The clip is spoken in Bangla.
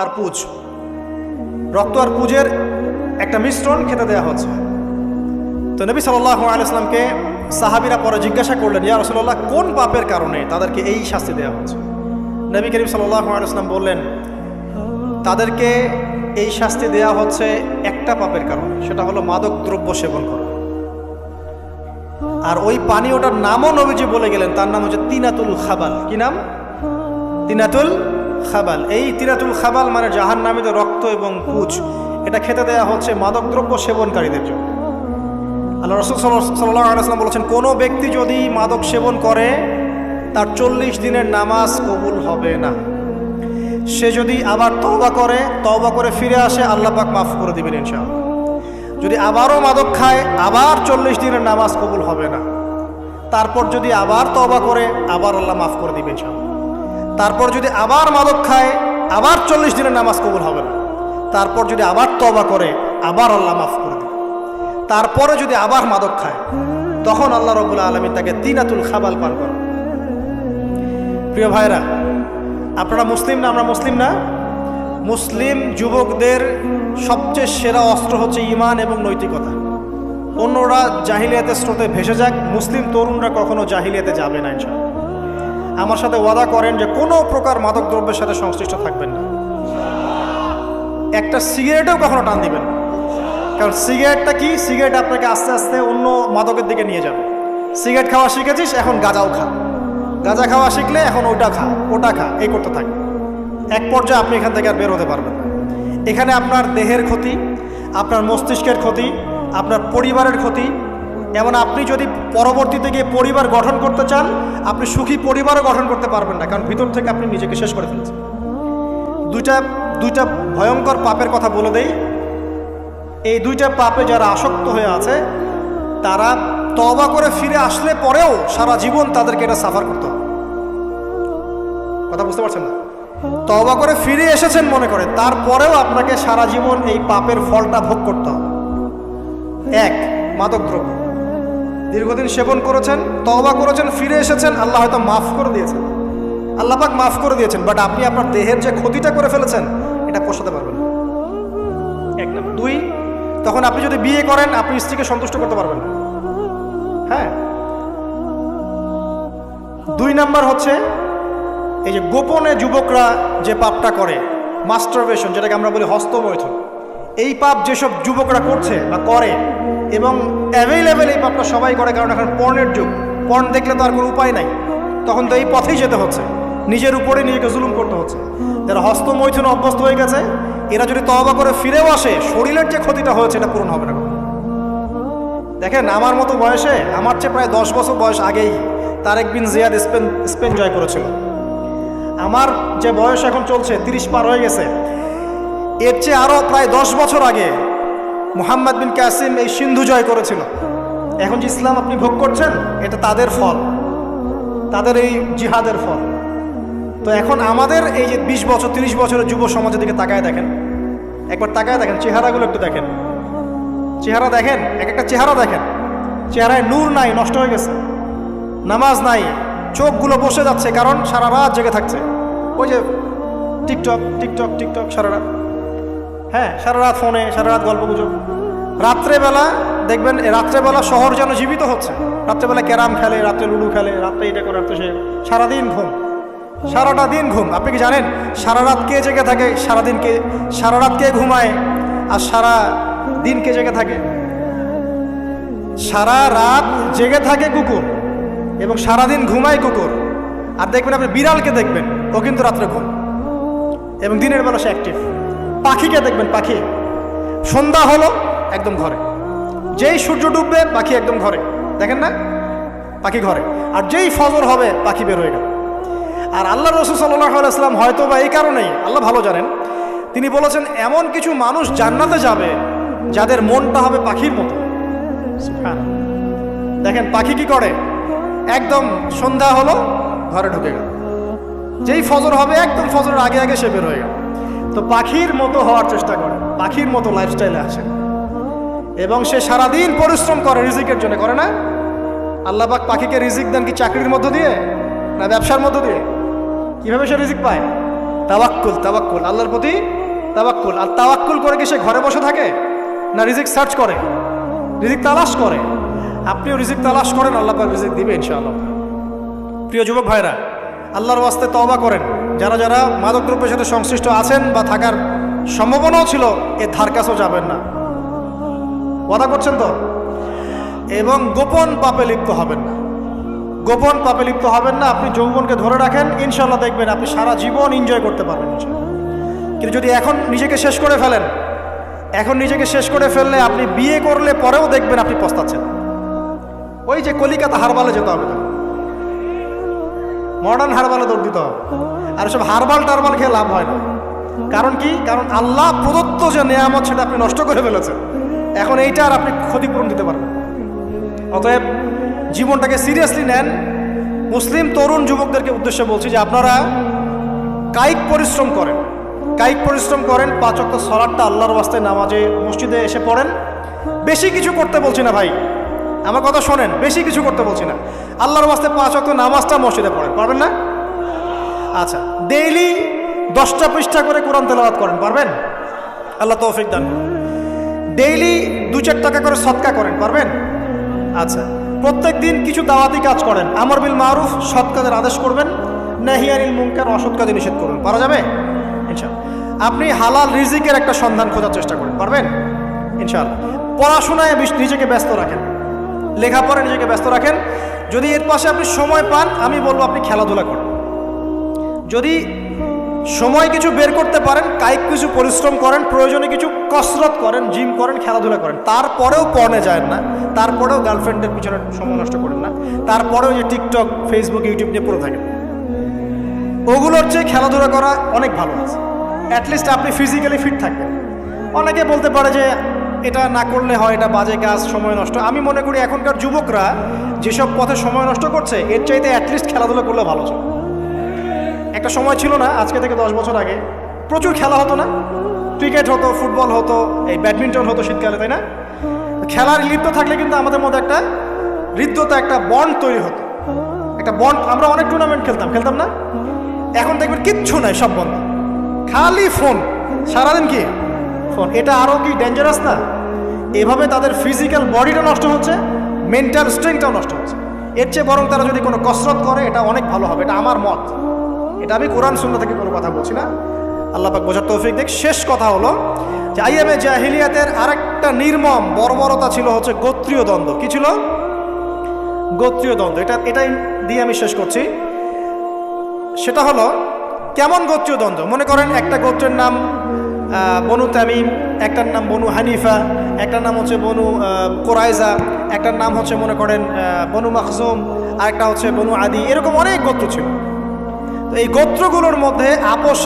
আর পুজ। রক্ত আর পুজের একটা মিশ্রণ খেতে দেওয়া হচ্ছে। তো নবী সাল্লাহ আলাইসলামকে সাহাবিরা পরে জিজ্ঞাসা করলেন, ইয়া রসল্লাহ কোন পাপের কারণে তাদেরকে এই শাস্তি দেওয়া হচ্ছে? নবী করিম সাল্লাহ আলাইসলাম বললেন, তাদেরকে এই শাস্তি দেওয়া হচ্ছে একটা পাপের কারণে, সেটা হলো মাদক দ্রব্য সেবন করা। আর ওই পানীয়টার নামও নবীজি বলে গেলেন, তার নাম হচ্ছে তিনাতুল খাবাল। কি নাম? তিনাতুল খাবাল। এই তিনাতুল খাবাল মানে জাহান নামে রক্ত এবং পুচ এটা খেতে দেয়া হচ্ছে মাদকদ্রব্য সেবনকারীদের জন্য। আল্লাহ রসুল সাল্লাহ বলেছেন, কোনো ব্যক্তি যদি মাদক সেবন করে, তার চল্লিশ দিনের নামাজ কবুল হবে না। সে যদি আবার তওবা করে তওবা করে ফিরে আসে, আল্লাহ পাক মাফ করে দিবেন ইনশাআল্লাহ। যদি আবারও মাদক খায়, আবার চল্লিশ দিনের নামাজ কবুল হবে না। তারপর যদি আবার তওবা করে, আবার আল্লাহ মাফ করে দিবেন ইনশাআল্লাহ। তারপর যদি আবার মাদক খায়, আবার চল্লিশ দিনের নামাজ কবুল হবে না। তারপর যদি আবার তওবা করে, আবার আল্লাহ মাফ করে দিবে। তারপরে যদি আবার মাদক খায়, তখন আল্লাহ রবুল্লা আলমী তাকে তিনাতুল খাবাল পান করে প্রিয় ভাইরা, আপনারা মুসলিম না, আমরা মুসলিম না? মুসলিম যুবকদের সবচেয়ে সেরা অস্ত্র হচ্ছে ইমান এবং নৈতিকতা। অন্যরা জাহিলিয়াতের স্রোতে ভেসে যাক, মুসলিম তরুণরা কখনো জাহিলিয়াতে যাবে না, ইনশাআল্লাহ। আমার সাথে ওয়াদা করেন যে কোনো প্রকার মাদক দ্রব্যের সাথে সংশ্লিষ্ট থাকবেন না। একটা সিগারেটেও কখনো টান দিবেন। কারণ সিগারেটটা কি? সিগারেট আপনাকে আস্তে আস্তে অন্য মাদকের দিকে নিয়ে যাবে। সিগারেট খাওয়া শিখেছিস? এখন গাঁজাও খা। গাঁজা খাওয়া শিখলে এখন ওটা খা ওটা খা, এই করতে থাক। এক পর্যায়ে আপনি এখান থেকে আর বের হতে পারবেন এখানে আপনার দেহের ক্ষতি, আপনার মস্তিষ্কের ক্ষতি, আপনার পরিবারের ক্ষতি এমন আপনি যদি পরবর্তীতে গিয়ে পরিবার গঠন করতে চান, আপনি সুখী পরিবারও গঠন করতে পারবেন না, কারণ ভিতর থেকে আপনি নিজেকে শেষ করে ফেলেছেন। দুইটা দুইটা ভয়ঙ্কর পাপের কথা বলে দেই। এই দুইটা পাপে যারা আসক্ত হয়ে আছে, তারা তবা করে ফিরে আসলে পরেও সারা জীবন তাদেরকে এটা সাফার করতে হবে। কথা বুঝতে পারছেন না? তবা করে ফিরে এসেছেন মনে করে, তারপরেও আপনাকে সারা জীবন এই পাপের ফলটা ভোগ করতে হবে। এক মাদক দ্রব্য দীর্ঘদিন সেবন করেছেন তবা করেছেন, ফিরে এসেছেন, আল্লাহ হয়তো মাফ করে দিয়েছেন। আল্লাহ পাক মাফ করে দিয়েছেন বাট আপনি আপনার দেহের যে ক্ষতিটা করে ফেলেছেন, এটা পোষাতে পারবেন এক নম্বর। দুই, তখন আপনি যদি বিয়ে করেন, আপনি স্ত্রীকে সন্তুষ্ট করতে পারবেন হ্যাঁ? দুই নাম্বার হচ্ছে, এই যে গোপনে যুবকরা যে পাপটা করে মাস্টারবেশন যেটাকে আমরা বলি হস্তমৈথুন, এই পাপ যেসব যুবকরা করছে বা করে এবং অ্যাভেলেবেল এই পাপটা সবাই করে, কারণ এখন পর্নের যুগ। পর্ন দেখলে তো আর কোনো উপায় নাই। তখন তো এই পথেই যেতে হচ্ছে। নিজের উপরে নিজেকে জুলুম করতে হচ্ছে। যারা হস্তমৈথুন অভ্যস্ত হয়ে গেছে, এরা যদি তবা করে ফিরেও আসে, শরীরের যে ক্ষতিটা হয়েছে, এটা পূরণ হবে না দেখেন, আমার মতো বয়সে, আমার চেয়ে প্রায় দশ বছর বয়স আগেই Tariq bin Ziyad Spain Spain জয় করেছিল। আমার যে বয়স এখন চলছে, তিরিশ পার হয়ে গেছে, এর চেয়ে আরও প্রায় দশ বছর আগে মুহাম্মদ বিন কাসিম এই সিন্ধু জয় করেছিল। এখন যে ইসলাম আপনি ভোগ করছেন, এটা তাদের ফল। তাদের এই জিহাদের ফল। তো এখন আমাদের এই যে বিশ বছর, তিরিশ বছরের যুব সমাজের দিকে তাকায় দেখেন। একবার তাকায় দেখেন, চেহারাগুলো একটু দেখেন। চেহারা দেখেন, এক একটা চেহারা দেখেন। চেহারায় নূর নাই, নষ্ট হয়ে গেছে। নামাজ নাই, চোখগুলো বসে যাচ্ছে, কারণ সারা রাত জেগে থাকছে। ওই যে টিকটক টিকটক টিকটক, সারা রাত। হ্যাঁ সারা রাত ফোনে সারা রাত গল্প গুজব রাত্রেবেলা দেখবেন রাত্রেবেলা শহর যেন জীবিত হচ্ছে। রাত্রেবেলা ক্যারাম খেলে, রাত্রে লুডু খেলে, রাত্রে এটা করে রাত্রে সে সারাদিন ঘুম। সারাটা দিন ঘুম। আপনি কি জানেন সারা রাত কে জেগে থাকে? সারাদিন কে সারা রাত কে ঘুমায়? আর সারা দিন কে জেগে থাকে? সারা রাত জেগে থাকে কুকুর এবং সারাদিন ঘুমায় কুকুর। আর দেখবেন, আপনি বিড়ালকে দেখবেন, ও কিন্তু রাত্রে ঘুম। এবং দিনের বেলা সে অ্যাক্টিভ পাখিকে দেখবেন, পাখি। সন্ধ্যা হলো একদম ঘরে। যেই সূর্য ডুববে, পাখি একদম ঘরে। দেখেন না? পাখি ঘরে। আর যেই ফজর হবে, পাখি বের হয়ে গেল। আর আল্লাহ রসুল সাল্লাহ আলাইসলাম হয়তো বা এই কারণেই, আল্লাহ ভালো জানেন, তিনি বলেছেন, এমন কিছু মানুষ জান্নাতে যাবে, যাদের মনটা হবে পাখির মতো। দেখেন, পাখি কি করে? একদম সন্ধ্যা হলো, ঘরে ঢুকে গেল। যেই ফজর হবে, একদম ফজরের আগে আগে সে বের হয়ে গেল। তো পাখির মতো হওয়ার চেষ্টা করে, পাখির মতো লাইফস্টাইলে আসে। এবং সে সারাদিন পরিশ্রম করে, রিজিকের জন্য করে না? আল্লাহ পাক পাখিকে রিজিক দেন কি চাকরির মধ্য দিয়ে? না ব্যবসার মধ্য দিয়ে? কীভাবে সে রিজিক পায়? তাওয়াক্কুল তাওয়াক্কুল, আল্লাহর প্রতি তাওয়াক্কুল। আর তাওয়াক্কুল করে কি সে ঘরে বসে থাকে? না রিজিক সার্চ করে? রিজিক তালাশ করে? আপনিও রিজিক তালাশ করেন, আল্লাহ পাক রিজিক দিবে ইনশাআল্লাহ। প্রিয় যুবক ভাইরা, আল্লাহর ওয়াস্তে তওবা করেন। যারা যারা মাদকদ্রব্যের সাথে সংশ্লিষ্ট আছেন বা থাকার সম্ভাবনাও ছিল এর ধার কাছেও যাবেন না। ওয়াদা করছেন তো? এবং গোপন পাপে লিপ্ত হবেন না। গোপন পাপে লিপ্ত হবেন না, আপনি যৌবনকে ধরে রাখেন ইনশাল্লাহ দেখবেন আপনি সারা জীবন এনজয় করতে পারবেন কিন্তু যদি এখন নিজেকে শেষ করে ফেলেন, এখন নিজেকে শেষ করে ফেললে আপনি বিয়ে করলে পরেও দেখবেন আপনি পস্তাচ্ছেন। ওই যে কলিকাতা হারবালে যেতে হবে মডার্ন হারবালে দৌড় দিতে হবে। আর সব হারবাল টারবাল খেয়ে লাভ হয় না। কারণ কি? কারণ আল্লাহ প্রদত্ত যে নেয়ামত সেটা আপনি নষ্ট করে ফেলেছেন। এখন এইটা আর আপনি ক্ষতিপূরণ দিতে পারবেন অতএব জীবনটাকে সিরিয়াসলি নেন। মুসলিম, তরুণ যুবকদেরকে উদ্দেশ্যে বলছি যে আপনারা কায়িক পরিশ্রম করেন। কায়িক পরিশ্রম করেন, পাঁচ অক্ট সলাটটা আল্লাহর বাস্তে নামাজে মসজিদে এসে পড়েন। বেশি কিছু করতে বলছি না ভাই। আমার কথা শোনেন, বেশি কিছু করতে বলছি না। আল্লাহর বাস্তে পাঁচ অক্ট নামাজটা মসজিদে পড়েন, পারবেন না? আচ্ছা ডেইলি দশটা পৃষ্ঠা করে কোরআন তেলাওয়াত করেন, পারবেন? আল্লাহ তৌফিক দান করুন। ডেইলি দু চার টাকা করে সৎকা করেন, পারবেন? আচ্ছা প্রত্যেক দিন কিছু দাওয়াতি কাজ করেন, আমর বিল মারুফ সৎ কাজের আদেশ করবেন নাহিয়ানিল মুনকার অসৎ কাজে নিষেধ করবেন পারা যাবে? ইনশাআল্লাহ। আপনি হালাল রিজিকের একটা সন্ধান খোঁজার চেষ্টা করেন, পারবেন? ইনশাআল্লাহ। পড়াশোনায় নিজেকে ব্যস্ত রাখেন। লেখাপড়ায় নিজেকে ব্যস্ত রাখেন। যদি এর পাশে আপনি সময় পান, আমি বলব আপনি খেলাধুলা করেন। যদি সময় কিছু বের করতে পারেন, কায়িক কিছু পরিশ্রম করেন, প্রয়োজনে কিছু কসরত করেন, জিম করেন, খেলাধুলা করেন, তারপরেও পর্নে যায় না, তারপরেও গার্লফ্রেন্ডের পিছনে সময় নষ্ট করেন না, তারপরেও যে টিকটক, ফেসবুক, ইউটিউব নিয়ে পড়ে থাকেন। ওগুলোর চেয়ে খেলাধুলা করা অনেক ভালো আছে। অ্যাটলিস্ট আপনি ফিজিক্যালি ফিট থাকবেন। অনেকে বলতে পারে যে এটা না করলে হয়, এটা বাজে কাজ, সময় নষ্ট। আমি মনে করি এখনকার যুবকরা যেসব পথে সময় নষ্ট করছে, এর চাইতে অ্যাটলিস্ট খেলাধুলা করলে ভালো ছিল একটা সময় ছিল না, আজকে থেকে দশ বছর আগে। প্রচুর খেলা হতো না। ক্রিকেট হতো, ফুটবল হতো, এই ব্যাডমিন্টন হতো শীতকালে, তাই না? খেলার লিপ্ত থাকলে কিন্তু আমাদের মধ্যে একটা হৃদ্যতা, একটা বন্ড তৈরি হতো। একটা বন্ড আমরা অনেক টুর্নামেন্ট খেলতাম খেলতাম না? এখন দেখবেন কিচ্ছু নাই, সব বন্ধ। খালি ফোন সারাদিন কি? ফোন এটা আরও কি ডেঞ্জারাস না? এভাবে তাদের ফিজিক্যাল বডিটা নষ্ট হচ্ছে মেন্টাল স্ট্রেংথটাও নষ্ট হচ্ছে। এর চেয়ে বরং তারা যদি কোনো কসরত করে, এটা অনেক ভালো হবে, এটা আমার মত। এটা আমি কোরআন শূন্য থেকে কোনো কথা বলছি না। আল্লাহ পাক বোঝার তৌফিক দেখ। শেষ কথা হলো যে আইএমএ জাহিলিয়াতের আরেকটা নির্মম বর্বরতা ছিল হচ্ছে গোত্রীয় দ্বন্দ্ব। কি ছিল? গোত্রীয় দ্বন্দ্ব। এটা, এটাই দিয়ে আমি শেষ করছি। সেটা হলো, কেমন গোত্রীয় দ্বন্দ্ব? মনে করেন একটা গোত্রের নাম বনু তামিম, একটার নাম বনু হানিফা, একটার নাম হচ্ছে বনু কোরাইজা, একটার নাম হচ্ছে মনে করেন বনু বনু মাখজুম, আরেকটা হচ্ছে বনু আদি। এরকম অনেক গোত্র ছিল। তো এই গোত্রগুলোর মধ্যে আপোষ